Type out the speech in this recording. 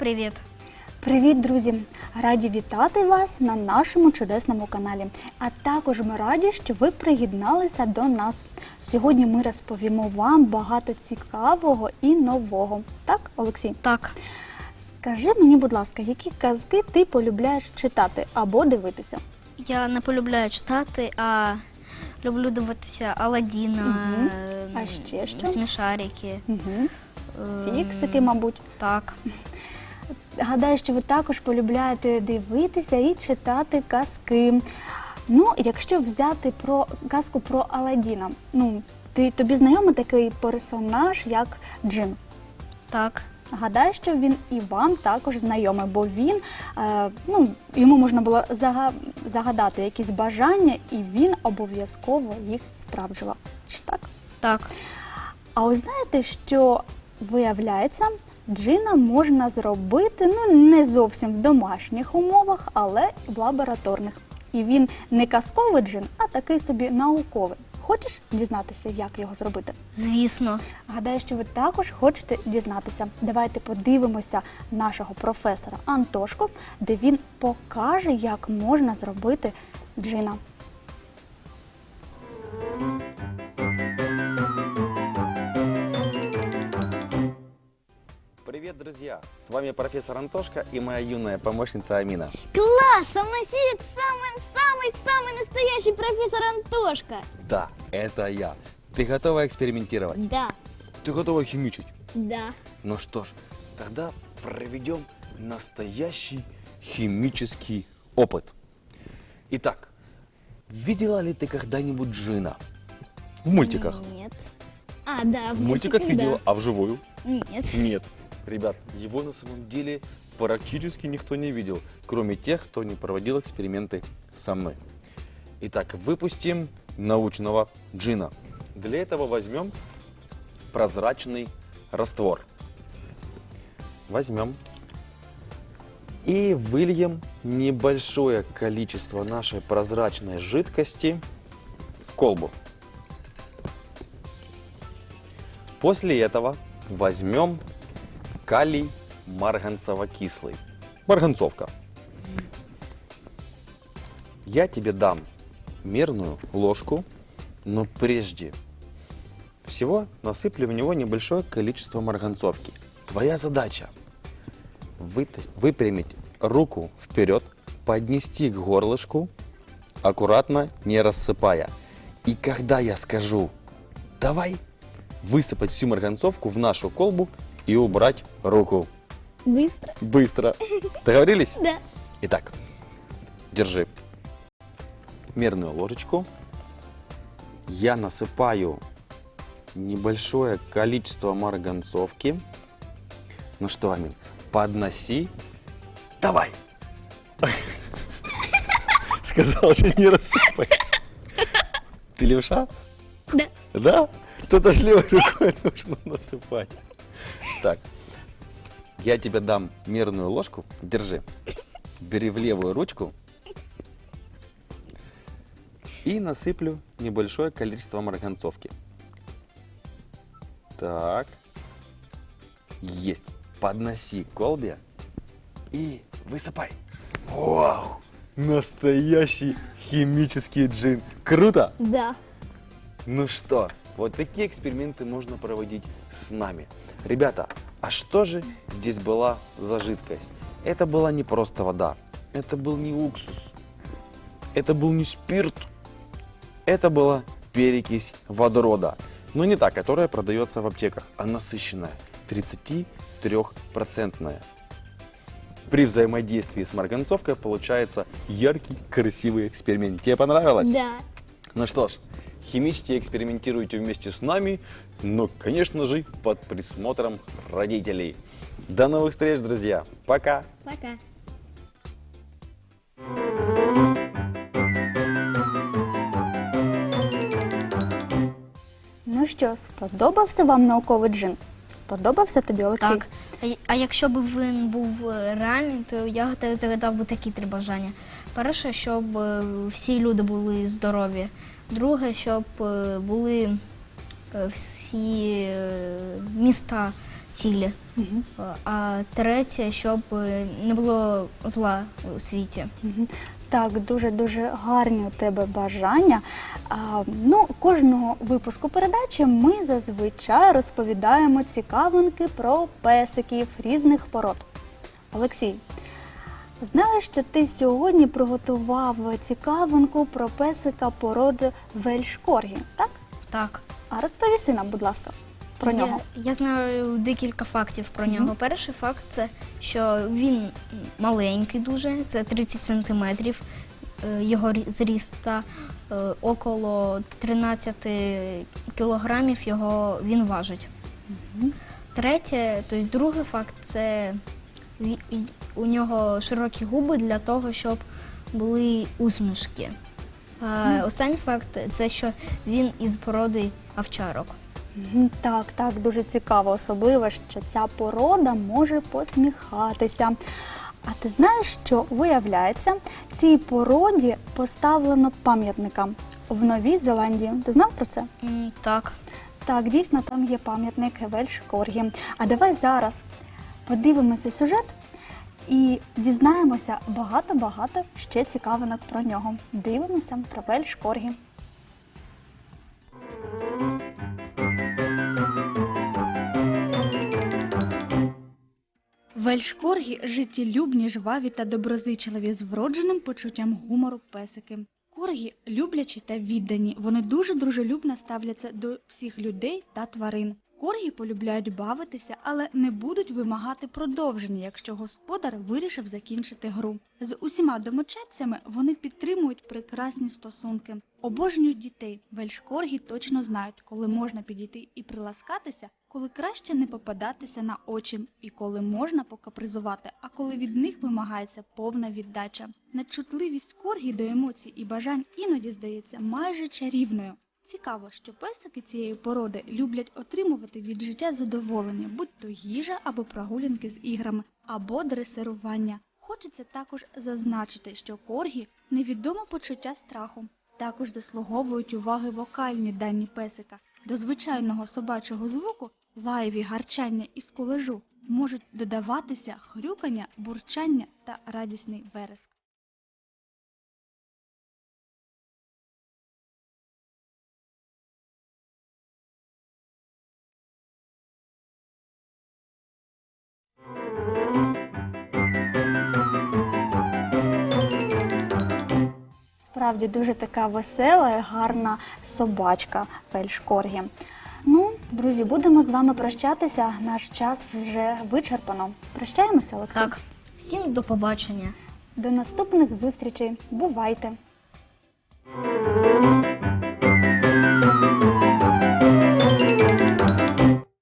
привіт. Привіт, друзі! Раді вітати вас на нашому чудесному каналі. А також ми раді, що ви приєдналися до нас. Сьогодні ми розповімо вам багато цікавого і нового. Так, Олексій? Так, Скажи мені, будь ласка, які казки ти полюбляєш читати або дивитися? я не полюбляю читати, а люблю дивитися Аладдіна, Мгм. А ще що? смішарики. Угу. е, Фіксики, мабуть. Так. Гадаю, що ви також полюбляєте дивитися і читати казки. Ну, якщо взяти про казку про Аладдіна, ну ти тобі знайомий такий персонаж, як Джин. Так. Гадаю, що він і вам також знайомий, бо він е, ну йому можна було зага- загадати якісь бажання, і він обов'язково їх справджував. Чи так? Так. А ви знаєте, що виявляється, джина можна зробити ну не зовсім в домашніх умовах, але в лабораторних. І він не казковий джин, а такий собі науковий. Хочеш дізнатися, як його зробити? Звісно. Гадаю, що ви також хочете дізнатися. Давайте подивимося нашого професора Антошку, де він покаже, як можна зробити джина. Привет, друзья! С вами профессор Антошка и моя юная помощница Амина. Класс! Со мной сидит самый-самый-самый настоящий профессор Антошка. Да, это я. Ты готова экспериментировать? Да, Ты готова химичить? да. Ну что ж, тогда проведем настоящий химический опыт. Итак, видела ли ты когда-нибудь джина? В мультиках. Нет. А, да, В мультиках видела, а вживую? да. Нет. Нет. Ребят, его на самом деле практически никто не видел, кроме тех, кто не проводил эксперименты со мной. Итак, выпустим научного джина. Для этого возьмем прозрачный раствор. Возьмем и выльем небольшое количество нашей прозрачной жидкости в колбу. После этого возьмем калий марганцево-кислый. Марганцовка. Я тебе дам мерную ложку, но прежде всего насыплю в него небольшое количество марганцовки. Твоя задача выпрямить руку вперед, поднести к горлышку, аккуратно, не рассыпая. И когда я скажу «давай», высыпать всю марганцовку в нашу колбу и убрать руку. Быстро. Быстро. Договорились? Да. Итак, держи мерную ложечку. Я насыпаю небольшое количество марганцовки. Ну что, Амин, подноси. Давай! Сказал же не рассыпай. Ты левша? Да. Да? То даже левой рукой нужно насыпать. Так, я тебе дам мерную ложку. Держи. Бери в левую ручку. И насыплю небольшое количество марганцовки. Так. Есть. Подноси колбе и высыпай. Вау! Настоящий химический джин. Круто! Да. Ну что, вот такие эксперименты можно проводить с нами. Ребята, а что же здесь была за жидкость? Это была не просто вода, это был не уксус, это был не спирт, это была перекись водорода. Но не та, которая продается в аптеках, а насыщенная, 33-процентная. При взаимодействии с марганцовкой получается яркий, красивый эксперимент. Тебе понравилось? Да. Ну что ж, химичьте экспериментируйте вместе с нами, но, конечно же, под присмотром родителей. До новых встреч, друзья. Пока. Пока. Ну що, сподобався вам науковий джин? Сподобався тобі, Олексій? Так. А, а якщо б він був е, реальний, то я загадав би такі три бажання. Перше, щоб е, всі люди були здорові. Друге, щоб е, були е, всі е, міста цілі. А третє, щоб не було зла у світі. Так, дуже дуже гарні у тебе бажання. А, ну, кожного випуску передачі ми зазвичай розповідаємо цікавинки про песиків різних пород. Олексій, знаю, що ти сьогодні приготував цікавинку про песика породи вельшкоргі, так? Так. А розповіси нам, будь ласка, про нього. Я знаю декілька фактів про нього. Перший факт це, що він маленький дуже, це 30 сантиметрів. е, Його рі- зріст та е, около 13 кілограмів його він важить. Третє, тобто другий факт це у нього широкі губи для того, щоб були усмішки. Останній факт це що він із породи овчарок. Так, так, дуже цікаво, особливо, що ця порода може посміхатися. А ти знаєш, що виявляється, цій породі поставлено пам'ятника в Новій Зеландії. Ти знав про це? Так. Так, дійсно, там є пам'ятник Вельш Коргі. А давай зараз подивимося сюжет і дізнаємося багато-багато ще цікавинок про нього. Дивимося про Вельш Коргі. Вельшкоргі життєлюбні, жваві та доброзичливі з вродженим почуттям гумору песики. Коргі люблячі та віддані. Вони дуже дружелюбно ставляться до всіх людей та тварин. Коргі полюбляють бавитися, але не будуть вимагати продовження, якщо господар вирішив закінчити гру. З усіма домочадцями вони підтримують прекрасні стосунки. Обожнюють дітей. Вельшкоргі точно знають, коли можна підійти і приласкатися, коли краще не попадатися на очі, і коли можна покапризувати, а коли від них вимагається повна віддача. Надчутливість коргі до емоцій і бажань іноді здається майже чарівною. Цікаво, що песики цієї породи люблять отримувати від життя задоволення, будь то їжа або прогулянки з іграми, або дресирування. Хочеться також зазначити, що коргі невідоме почуття страху. Також заслуговують уваги вокальні дані песика. До звичайного собачого звуку лаєві гарчання і скулежу можуть додаватися хрюкання, бурчання та радісний вереск. Справді дуже така весела і гарна собачка Фельдшкоргі. Ну, друзі, будемо з вами прощатися. Наш час вже вичерпано. Прощаємося, Олексій. Так. Всім до побачення. До наступних зустрічей. Бувайте!